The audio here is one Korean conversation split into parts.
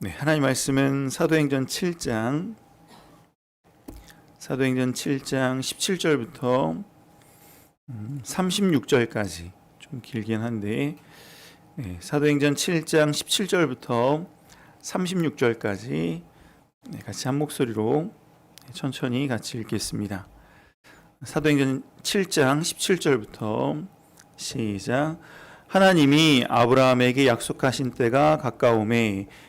네, 하나님 말씀은 사도행전 7장 사도행전 7장 17절부터 36절까지 좀 길긴 한데 네, 사도행전 7장 17절부터 36절까지 네, 같이 한 목소리로 천천히 같이 읽겠습니다. 사도행전 7장 17절부터 시작 하나님이 아브라함에게 약속하신 때가 가까움에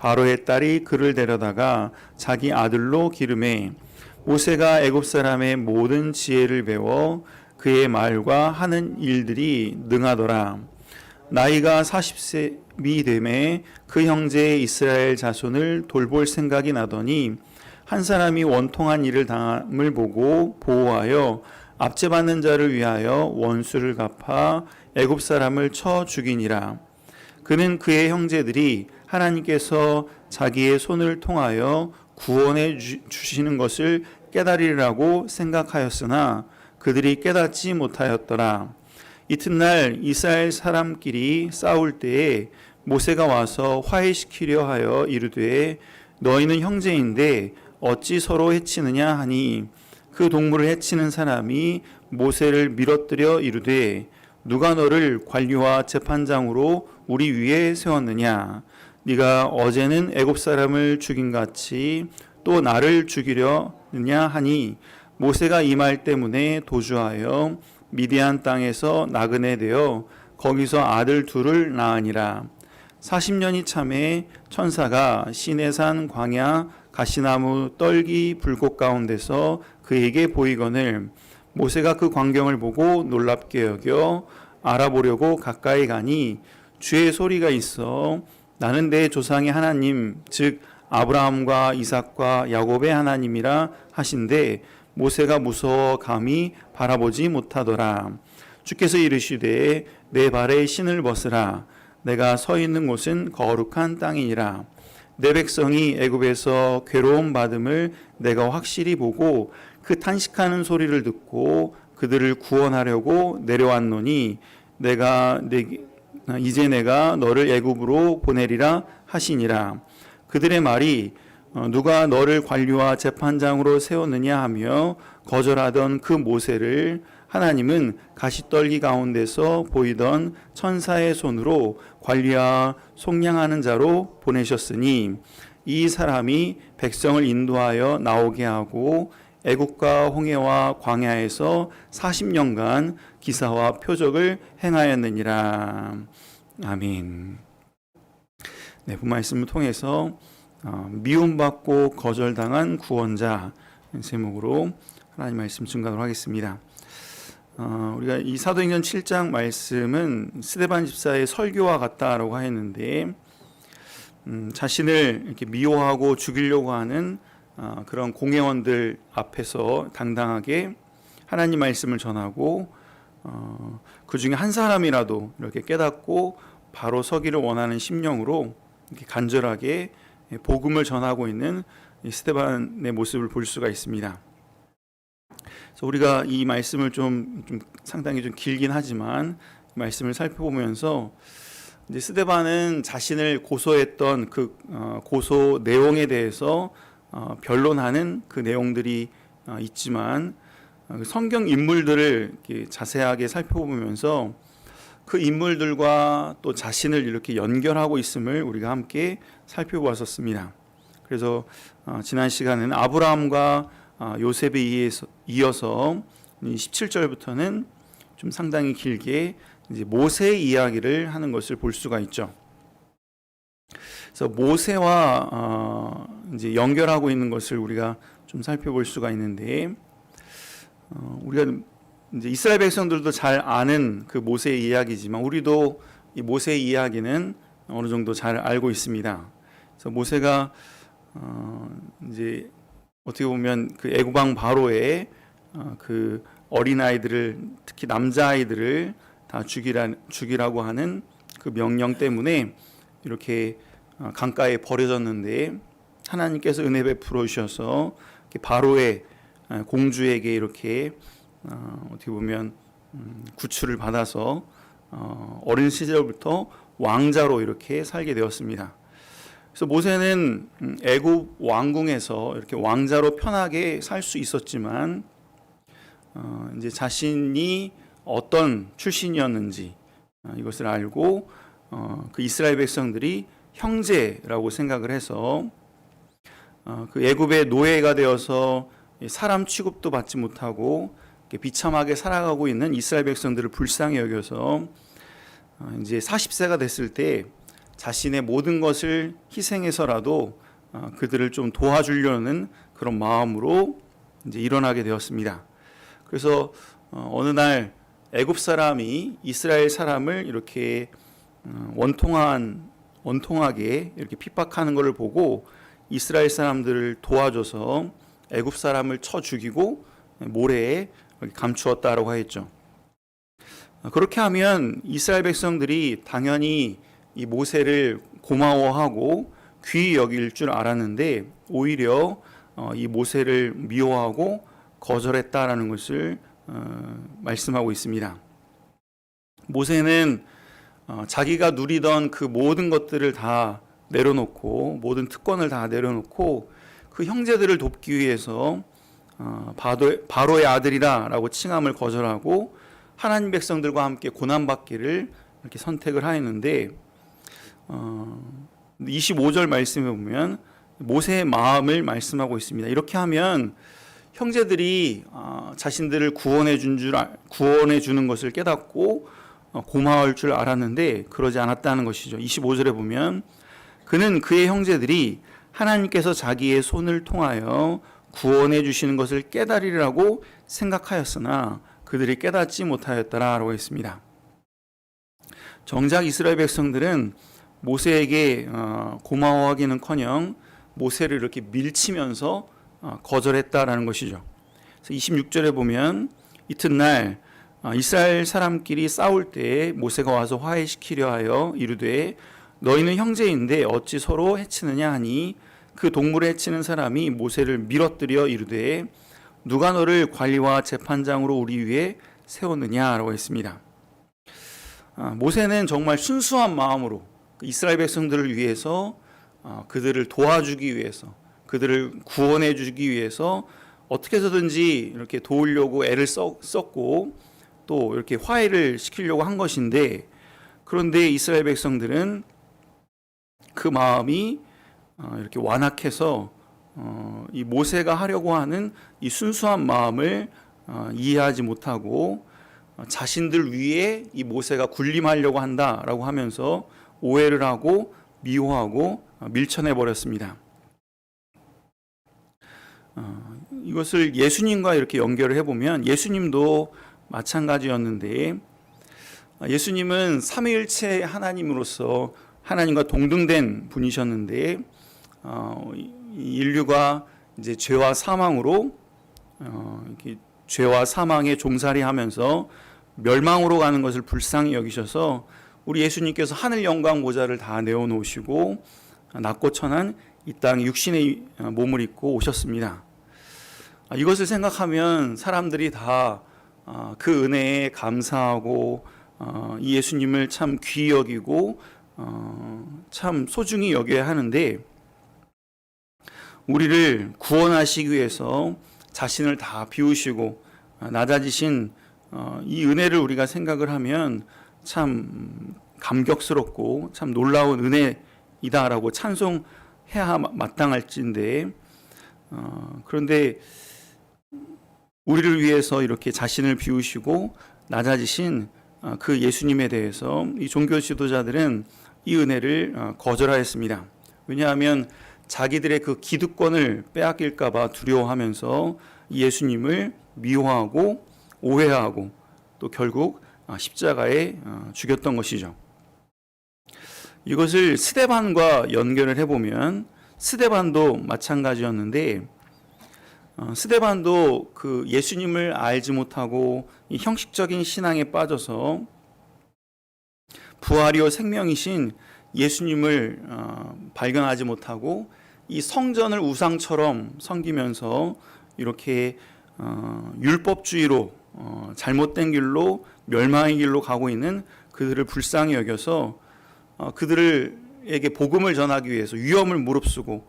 바로의 딸이 그를 데려다가 자기 아들로 기름해 모세가 애굽 사람의 모든 지혜를 배워 그의 말과 하는 일들이 능하더라. 나이가 40세이 되매 그 형제의 이스라엘 자손을 돌볼 생각이 나더니 한 사람이 원통한 일을 당함을 보고 보호하여 압제받는 자를 위하여 원수를 갚아 애굽 사람을 쳐 죽이니라. 그는 그의 형제들이 하나님께서 자기의 손을 통하여 구원해 주시는 것을 깨달으리라고 생각하였으나 그들이 깨닫지 못하였더라. 이튿날 이스라엘 사람끼리 싸울 때에 모세가 와서 화해시키려 하여 이르되 너희는 형제인데 어찌 서로 해치느냐 하니 그 동물을 해치는 사람이 모세를 밀어뜨려 이르되 누가 너를 관리와 재판장으로 우리 위에 세웠느냐 네가 어제는 애굽 사람을 죽인 같이 또 나를 죽이려느냐 하니 모세가 이 말 때문에 도주하여 미디안 땅에서 나그네 되어 거기서 아들 둘을 낳으니라. 40년이 참에 천사가 시내산 광야 가시나무 떨기 불꽃 가운데서 그에게 보이거늘 모세가 그 광경을 보고 놀랍게 여겨 알아보려고 가까이 가니 주의 소리가 있어 나는 내 조상의 하나님 즉 아브라함과 이삭과 야곱의 하나님이라 하신데 모세가 무서워 감히 바라보지 못하더라. 주께서 이르시되 내 발에 신을 벗으라. 내가 서 있는 곳은 거룩한 땅이니라. 내 백성이 애굽에서 괴로움 받음을 내가 확실히 보고 그 탄식하는 소리를 듣고 그들을 구원하려고 내려왔노니 내가 내 이제 내가 너를 애굽으로 보내리라 하시니라. 그들의 말이 어, 누가 너를 관리와 재판장으로 세웠느냐 하며 거절하던 그 모세를 하나님은 가시떨기 가운데서 보이던 천사의 손으로 관리와 속량하는 자로 보내셨으니 이 사람이 백성을 인도하여 나오게 하고 애국과 홍해와 광야에서 40년간 기사와 표적을 행하였느니라. 아멘. 네, 본 말씀을 통해서 어, 미움받고 거절당한 구원자 제목으로 하나님 말씀 증가를 하겠습니다. 어, 우리가 이 사도행전 7장 말씀은 스데반 집사의 설교와 같다라고 하였는데 음, 자신을 이렇게 미워하고 죽이려고 하는 어, 그런 공회원들 앞에서 당당하게 하나님 말씀을 전하고 어, 그 중에 한 사람이라도 이렇게 깨닫고 바로 서기를 원하는 심령으로 간절하게 복음을 전하고 있는 스테반의 모습을 볼 수가 있습니다. 그래서 우리가 이 말씀을 좀, 좀 상당히 좀 길긴 하지만 말씀을 살펴보면서 이제 스데반은 자신을 고소했던 그 어, 고소 내용에 대해서 어, 변론하는 그 내용들이 어, 있지만 그 성경 인물들을 자세하게 살펴보면서 그 인물들과 또 자신을 이렇게 연결하고 있음을 우리가 함께 살펴보았었습니다. 그래서 지난 시간에는 아브라함과 요셉에 이어서 17절부터는 좀 상당히 길게 모세의 이야기를 하는 것을 볼 수가 있죠. 그래서 모세와 어, 이제 연결하고 있는 것을 우리가 좀 살펴볼 수가 있는데 어, 우리가 이제 이스라엘 백성들도 잘 아는 그 모세의 이야기지만 우리도 이 모세의 이야기는 어느 정도 잘 알고 있습니다. 그래서 모세가 어, 이제 어떻게 보면 그 애굽왕 바로의 어, 그 어린 아이들을 특히 남자 아이들을 다 죽이라 죽이라고 하는 그 명령 때문에 이렇게 어, 강가에 버려졌는데 하나님께서 은혜 베풀어 주셔서 바로의 어, 공주에게 이렇게 어, 어떻게 보면 음, 구출을 받아서 어, 어린 시절부터 왕자로 이렇게 살게 되었습니다. 그래서 모세는 음, 애굽 왕궁에서 이렇게 왕자로 편하게 살 수 있었지만 어, 이제 자신이 어떤 출신이었는지 어, 이것을 알고 어, 그 이스라엘 백성들이 형제라고 생각을 해서 어, 그 애굽의 노예가 되어서 사람 취급도 받지 못하고 비참하게 살아가고 있는 이스라엘 백성들을 불쌍히 여겨서 어, 이제 40세가 됐을 때 자신의 모든 것을 희생해서라도 어, 그들을 좀 도와주려는 그런 마음으로 이제 일어나게 되었습니다. 그래서 어, 어느 날 애굽 사람이 이스라엘 사람을 이렇게 어, 원통한 원통하게 이렇게 핍박하는 것을 보고 이스라엘 사람들을 도와줘서 애굽 사람을 쳐 죽이고 모래에 감추었다라고 하였죠. 어, 그렇게 하면 이스라엘 백성들이 당연히 이 모세를 고마워하고 귀히 여길 줄 알았는데 오히려 어, 이 모세를 미워하고 거절했다라는 것을 어, 말씀하고 있습니다. 모세는 어, 자기가 누리던 그 모든 것들을 다 내려놓고 모든 특권을 다 내려놓고 그 형제들을 돕기 위해서 어, 바로의 아들이다라고 칭함을 거절하고 하나님 백성들과 함께 고난받기를 이렇게 선택을 하였는데 어, 25절 말씀에 보면 모세의 마음을 말씀하고 있습니다. 이렇게 하면 형제들이 어, 자신들을 구원해 준 줄 구원해 주는 것을 깨닫고 어, 고마울 줄 알았는데 그러지 않았다는 것이죠. 25절에 보면 그는 그의 형제들이 하나님께서 자기의 손을 통하여 구원해 주시는 것을 깨달으리라고 생각하였으나 그들이 깨닫지 못하였다라고 했습니다. 정작 이스라엘 백성들은 모세에게 어, 고마워하기는커녕 모세를 이렇게 밀치면서 어, 거절했다라는 것이죠. 그래서 26절에 보면 이튿날 어, 이스라엘 사람끼리 싸울 때 모세가 와서 화해시키려 하여 이르되 너희는 형제인데 어찌 서로 해치느냐 하니 그 동물을 해치는 사람이 모세를 밀어뜨려 이르되 누가 너를 관리와 재판장으로 우리 위에 세웠느냐라고 했습니다. 모세는 정말 순수한 마음으로 그 이스라엘 백성들을 위해서 그들을 도와주기 위해서 그들을 구원해 주기 위해서 어떻게 해서든지 이렇게 도우려고 애를 썼고 또 이렇게 화해를 시키려고 한 것인데 그런데 이스라엘 백성들은 그 마음이 어, 이렇게 완악해서 어, 이 모세가 하려고 하는 이 순수한 마음을 어, 이해하지 못하고 자신들 위에 이 모세가 군림하려고 한다라고 하면서 오해를 하고 미워하고 밀쳐내 버렸습니다. 어, 이것을 예수님과 이렇게 연결을 해보면 예수님도 마찬가지였는데 어, 예수님은 삼위일체 하나님으로서 하나님과 동등된 분이셨는데 어, 인류가 이제 죄와 사망으로 어, 죄와 사망에 종살이하면서 멸망으로 가는 것을 불쌍히 여기셔서 우리 예수님께서 하늘 영광 모자를 다 내어놓으시고 낮고 천한 이 땅 육신의 몸을 입고 오셨습니다. 아, 이것을 생각하면 사람들이 다 그 아, 은혜에 감사하고 어, 이 예수님을 참 귀히 여기고 어, 참 소중히 여겨야 하는데 우리를 구원하시기 위해서 자신을 다 비우시고 아, 낮아지신 어, 이 은혜를 우리가 생각을 하면 참 감격스럽고 참 놀라운 은혜이다라고 찬송해야 마땅할진데 어, 그런데 우리를 위해서 이렇게 자신을 비우시고 낮아지신 어, 그 예수님에 대해서 이 종교 지도자들은 이 은혜를 어, 거절하였습니다. 왜냐하면 자기들의 그 기득권을 빼앗길까봐 두려워하면서 예수님을 미워하고 오해하고 또 결국 어, 십자가에 죽였던 것이죠. 이것을 스데반과 연결을 해보면 스데반도 마찬가지였는데 어, 스데반도 그 예수님을 알지 못하고 이 형식적인 신앙에 빠져서 부활이요 생명이신 예수님을 어, 발견하지 못하고 이 성전을 우상처럼 섬기면서 이렇게 어, 율법주의로 어, 잘못된 길로 멸망의 길로 가고 있는 그들을 불쌍히 여겨서 어, 그들에게 복음을 전하기 위해서 위험을 무릅쓰고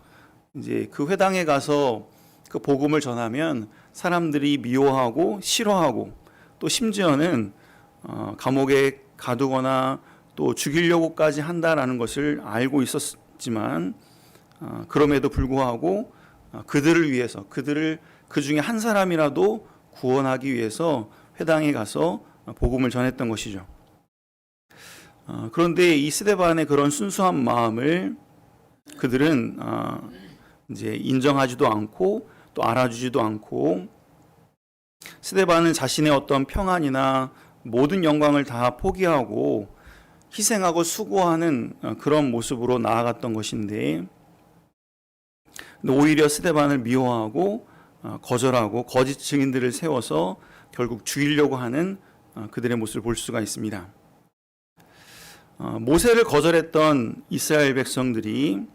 이제 그 회당에 가서 그 복음을 전하면 사람들이 미워하고 싫어하고 또 심지어는 어, 감옥에 가두거나 또 죽이려고까지 한다라는 것을 알고 있었지만 어, 그럼에도 불구하고 어, 그들을 위해서 그들을 그 중에 한 사람이라도 구원하기 위해서 회당에 가서 복음을 전했던 것이죠. 어, 그런데 이 스데반의 그런 순수한 마음을 그들은 어, 이제 인정하지도 않고 또 알아주지도 않고 스데반은 자신의 어떤 평안이나 모든 영광을 다 포기하고 희생하고 수고하는 어, 그런 모습으로 나아갔던 것인데 오히려 스데반을 미워하고 어, 거절하고 거짓 증인들을 세워서 결국 죽이려고 하는 어, 그들의 모습을 볼 수가 있습니다. 어, 모세를 거절했던 이스라엘 백성들이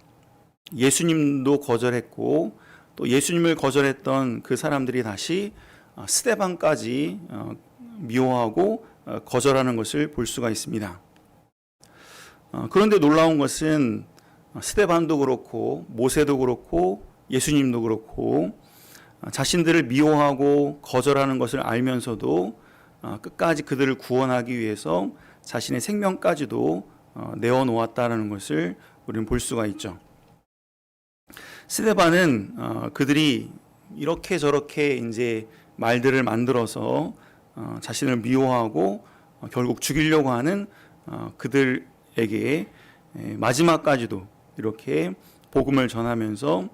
예수님도 거절했고 또 예수님을 거절했던 그 사람들이 다시 어, 스데반까지 어, 미워하고 어, 거절하는 것을 볼 수가 있습니다. 어, 그런데 놀라운 것은 스데반도 그렇고 모세도 그렇고 예수님도 그렇고 어, 자신들을 미워하고 거절하는 것을 알면서도 어, 끝까지 그들을 구원하기 위해서 자신의 생명까지도 어, 내어놓았다는 것을 우리는 볼 수가 있죠. 스데반은 어, 그들이 이렇게 저렇게 이제 말들을 만들어서 어, 자신을 미워하고 어, 결국 죽이려고 하는 어, 그들에게 에, 마지막까지도 이렇게 복음을 전하면서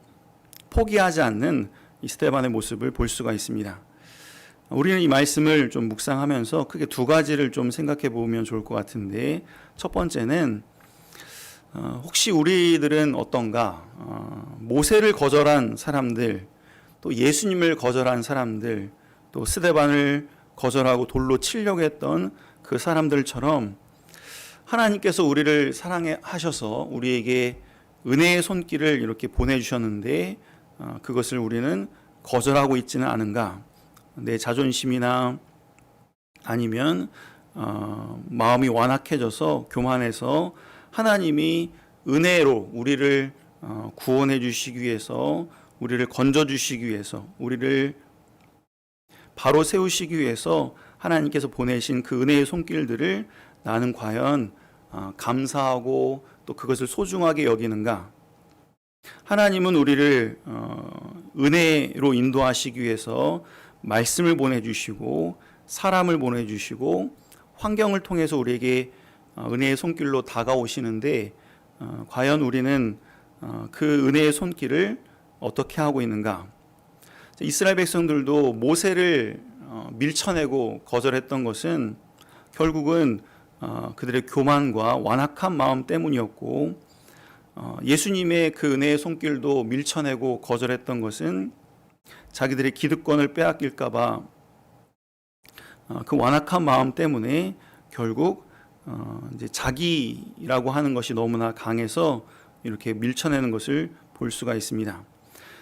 포기하지 않는 이 스테반의 모습을 볼 수가 있습니다. 우리는 이 말씀을 좀 묵상하면서 크게 두 가지를 좀 생각해 보면 좋을 것 같은데 첫 번째는 어, 혹시 우리들은 어떤가? 어, 모세를 거절한 사람들 또 예수님을 거절한 사람들 또 스데반을 거절하고 돌로 치려고 했던 그 사람들처럼 하나님께서 우리를 사랑해 하셔서 우리에게 은혜의 손길을 이렇게 보내주셨는데 어, 그것을 우리는 거절하고 있지는 않은가? 내 자존심이나 아니면 어, 마음이 완악해져서 교만해서 하나님이 은혜로 우리를 어, 구원해 주시기 위해서 우리를 건져 주시기 위해서 우리를 바로 세우시기 위해서 하나님께서 보내신 그 은혜의 손길들을 나는 과연 어, 감사하고 또 그것을 소중하게 여기는가? 하나님은 우리를 어, 은혜로 인도하시기 위해서 말씀을 보내주시고 사람을 보내주시고 환경을 통해서 우리에게 어, 은혜의 손길로 다가오시는데 어, 과연 우리는 어, 그 은혜의 손길을 어떻게 하고 있는가? 이스라엘 백성들도 모세를 어, 밀쳐내고 거절했던 것은 결국은 어, 그들의 교만과 완악한 마음 때문이었고 어, 예수님의 그 은혜의 손길도 밀쳐내고 거절했던 것은 자기들의 기득권을 빼앗길까봐 어, 그 완악한 마음 때문에 결국 어, 이제 자기라고 하는 것이 너무나 강해서 이렇게 밀쳐내는 것을 볼 수가 있습니다.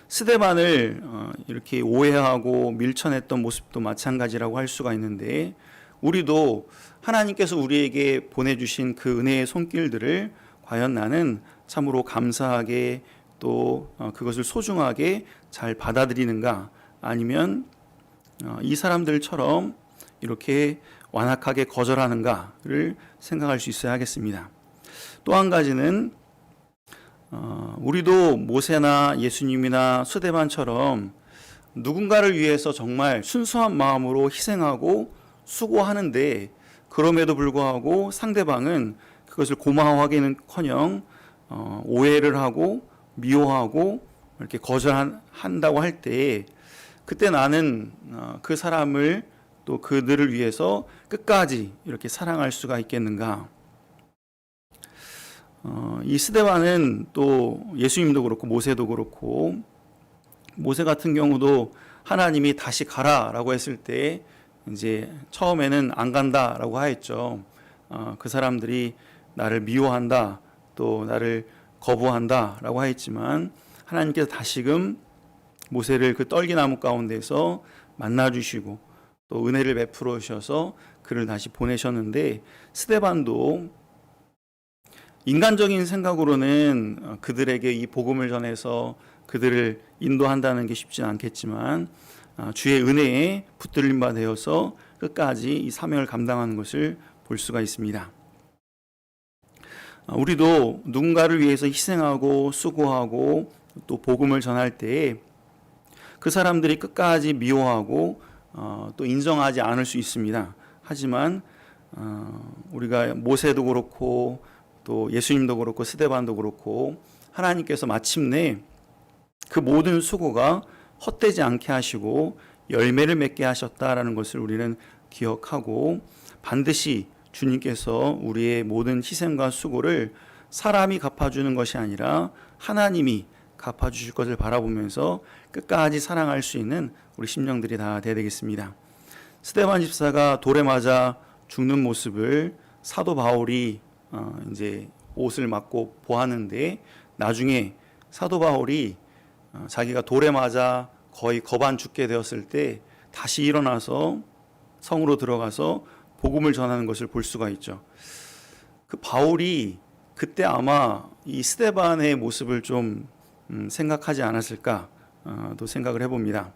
스데반을 어, 이렇게 오해하고 밀쳐냈던 모습도 마찬가지라고 할 수가 있는데 우리도 하나님께서 우리에게 보내주신 그 은혜의 손길들을 과연 나는 참으로 감사하게 또 어, 그것을 소중하게 잘 받아들이는가 아니면 어, 이 사람들처럼 이렇게 완악하게 거절하는가를 생각할 수 있어야 하겠습니다. 또 한 가지는 어, 우리도 모세나 예수님이나 수대반처럼 누군가를 위해서 정말 순수한 마음으로 희생하고 수고하는데 그럼에도 불구하고 상대방은 그것을 고마워하기는커녕 어, 오해를 하고 미워하고 이렇게 거절한다고 할 때 그때 나는 어, 그 사람을 또 그들을 위해서 끝까지 이렇게 사랑할 수가 있겠는가? 어, 이 스데반은 또 예수님도 그렇고 모세도 그렇고 모세 같은 경우도 하나님이 다시 가라라고 했을 때 이제 처음에는 안 간다라고 하였죠. 어, 그 사람들이 나를 미워한다, 또 나를 거부한다라고 하였지만 하나님께서 다시금 모세를 그 떨기나무 가운데서 만나 주시고 또 은혜를 베풀어 주셔서 그를 다시 보내셨는데 스데반도 인간적인 생각으로는 어, 그들에게 이 복음을 전해서 그들을 인도한다는 게 쉽지 않겠지만 아, 주의 은혜에 붙들림 바 되어서 끝까지 이 사명을 감당하는 것을 볼 수가 있습니다. 아, 우리도 누군가를 위해서 희생하고 수고하고 또 복음을 전할 때에 그 사람들이 끝까지 미워하고 어, 또 인정하지 않을 수 있습니다. 하지만 어, 우리가 모세도 그렇고 또 예수님도 그렇고 스데반도 그렇고 하나님께서 마침내 그 모든 수고가 헛되지 않게 하시고 열매를 맺게 하셨다라는 것을 우리는 기억하고 반드시 주님께서 우리의 모든 희생과 수고를 사람이 갚아주는 것이 아니라 하나님이 갚아주실 것을 바라보면서 끝까지 사랑할 수 있는 우리 심령들이 다 되야 되겠습니다. 스테반 집사가 돌에 맞아 죽는 모습을 사도 바울이 어, 이제 옷을 맞고 보았는데 나중에 사도 바울이 어, 자기가 돌에 맞아 거의 거반 죽게 되었을 때 다시 일어나서 성으로 들어가서 복음을 전하는 것을 볼 수가 있죠. 그 바울이 그때 아마 이 스테반의 모습을 좀 음, 생각하지 않았을까 어, 또 생각을 해봅니다.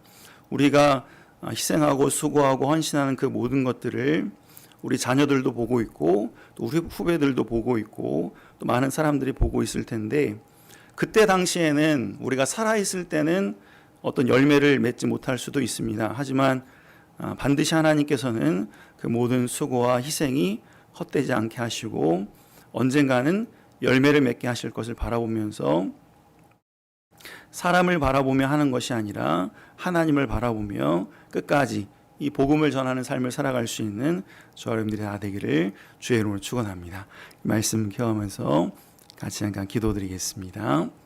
우리가 어, 희생하고 수고하고 헌신하는 그 모든 것들을 우리 자녀들도 보고 있고 또 우리 후배들도 보고 있고 또 많은 사람들이 보고 있을 텐데 그때 당시에는 우리가 살아 있을 때는 어떤 열매를 맺지 못할 수도 있습니다. 하지만 아, 반드시 하나님께서는 그 모든 수고와 희생이 헛되지 않게 하시고 언젠가는 열매를 맺게 하실 것을 바라보면서 사람을 바라보며 하는 것이 아니라 하나님을 바라보며 끝까지 이 복음을 전하는 삶을 살아갈 수 있는 여러분들이 다 되기를 주의 이름으로 축원합니다. 말씀 경험하면서 같이 잠깐 기도드리겠습니다.